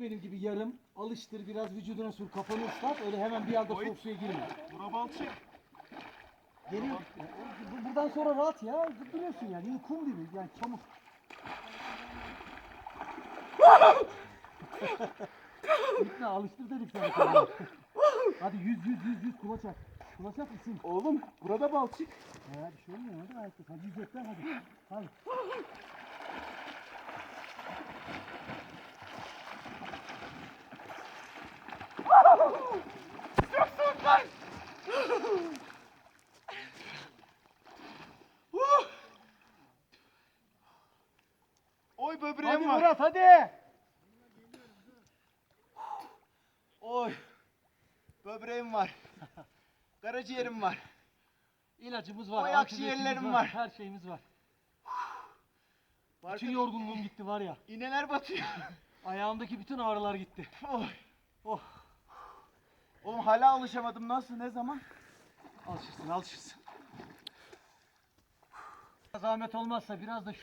Gir benim gibi yarım, alıştır, biraz vücuduna sür, kafanı ıslat. Öyle hemen bir anda soğuk suya girme. Bura balçık. Geri, Ya, bu- buradan sonra rahat ya. Duruyorsun yani. Kum gibi, yani çamur. İkna alıştır dedik sana. Hadi yüz yüz yüz yüz kulaç at. Kulaç at ısın. Oğlum burada balçık. Ya bir şey olmuyor hadi ayakta. Hadi yüz ekler hadi. Hadi. Oy böbreğim Hadi var. Murat hadi. Oy. Böbreğim var. Karaciğerim var. İlacımız var. Oy, akciğerlerim var. Her şeyimiz var. Var Bütün yorgunluğum gitti var ya. İğneler batıyor. Ayağımdaki bütün ağrılar gitti. Oy. Oh. Oğlum hala alışamadım. Nasıl? Ne zaman? Alışırsın alışırsın. Zahmet olmazsa biraz da şu